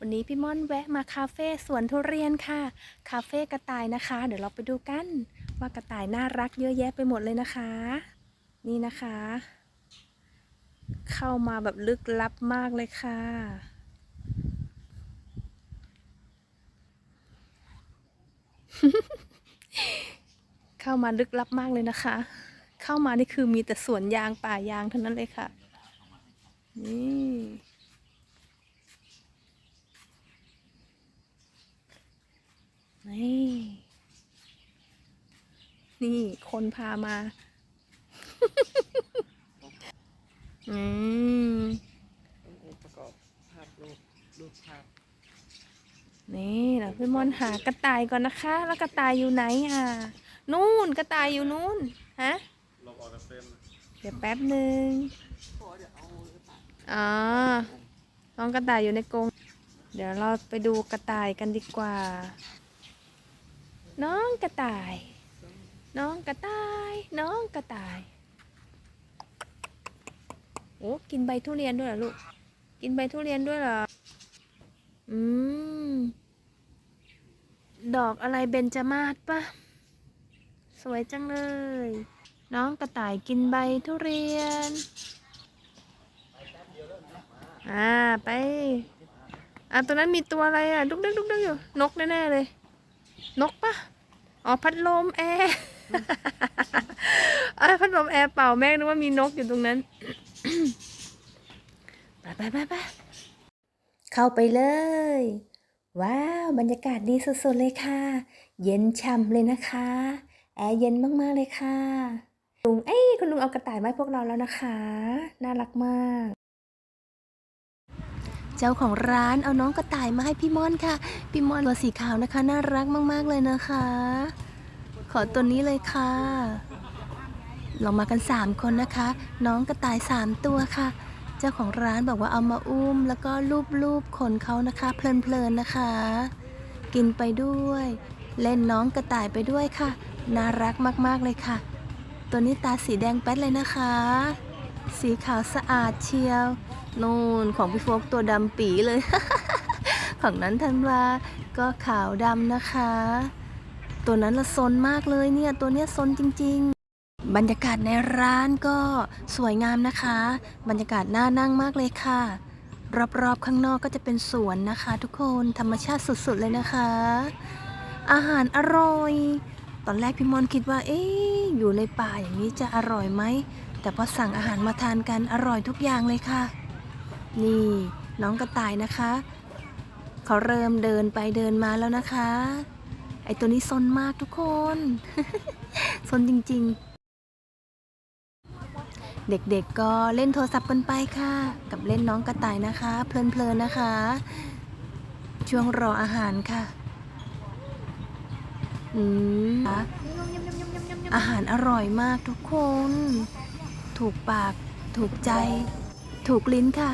วันนี้พี่ม่อนแวะมาคาเฟ่สวนทุเรียนค่ะ คาเฟ่กระต่ายนะคะ เดี๋ยวเราไปดูกัน ว่ากระต่ายน่ารักเยอะแยะไปหมดเลยนะคะ นี่นะคะ เข้ามาแบบลึกลับมากเลยค่ะ เข้ามาลึกลับมากเลยนะคะ เข้ามานี่คือมีแต่สวนยางป่ายางเท่านั้นเลยค่ะ นี่ นี่นี่คนพามาอืมองค์ประกอบภาพรูปรูปภาพนี่เราพี่มอนหากระต่ายก่อนนะคะ แล้วกระต่ายอยู่ไหนอะ นู่นกระต่ายอยู่นู่นฮะลบออกจากเฟรมเดี๋ยวแป๊บหนึ่งอ๋อน้องกระต่ายอยู่ในกรงเดี๋ยวเราไปดูกระต่ายกันดีกว่า น้องกระต่าย น้องกระต่าย น้องกระต่าย โอ้กินใบทุเรียนด้วยเหรอลูก กินใบทุเรียนด้วยเหรอ อืม ดอกอะไรเบญจมาศปะสวยจังเลย น้องกระต่ายกินใบทุเรียน อ่า ไป อะตัวนั้นมีตัวอะไรอะ ดุกดิกดุกดิกอยู่ นกแน่ๆเลย นกปะอ๋อพัดลมแอร์เอ้ยพัดลมแอร์เป่าแม่นึกว่ามีนกอยู่ตรงนั้น ไปไปไปไปเข้าไปเลย ว้าว บรรยากาศดีสุดๆเลยค่ะ เย็นช่ำเลยนะคะ แอร์เย็นมากๆเลยค่ะลุงเอ้ยคุณลุงเอากระต่ายมาให้พวกเราแล้วนะคะ น่ารักมาก เจ้าของร้านเอาน้องกระต่ายมาให้พี่ม่อนค่ะ พี่ม่อนตัวสีขาวนะคะ น่ารักมาก ๆ เลยนะคะ ขอตัวนี้เลยค่ะ เรามากันสามคนนะคะ น้องกระต่ายสามตัวค่ะ เจ้าของร้านบอกว่าเอามาอุ้ม แล้วก็ลูบๆขนเขานะคะ เพลินๆนะคะ กินไปด้วย เล่นน้องกระต่ายไปด้วยค่ะ น่ารักมากๆเลยค่ะ ตัวนี้ตาสีแดงแป๊ดเลยนะคะ สีขาวสะอาดเชียว นูนของพี่โฟกตัวดำปีเลย ของนั้นธันวาก็ขาวดำนะคะ ตัวนั้นละซนมากเลยเนี่ย ตัวเนี้ยซนจริง ๆ บรรยากาศในร้านก็สวยงามนะคะ บรรยากาศน่านั่งมากเลยค่ะ รอบๆข้างนอกก็จะเป็นสวนนะคะ ทุกคนธรรมชาติสุดๆเลยนะคะ อาหารอร่อย ตอนแรกพี่มอนคิดว่า เอ๊ะอยู่ในป่าอย่างนี้จะอร่อยไหม แต่พอสั่งอาหารมาทานกันอร่อยทุกอย่างเลยค่ะ นี่น้องกระต่ายนะคะ เขาเริ่มเดินไปเดินมาแล้วนะคะ ไอตัวนี้ซนมากทุกคนซนจริงๆ เด็กๆก็เล่นโทรศัพท์กันไปค่ะ กับเล่นน้องกระต่ายนะคะ เพลินๆนะคะ ช่วงรออาหารค่ะ อืมอาหารอร่อยมากทุกคน ถูกปาก ถูกใจ ถูกลิ้นค่ะ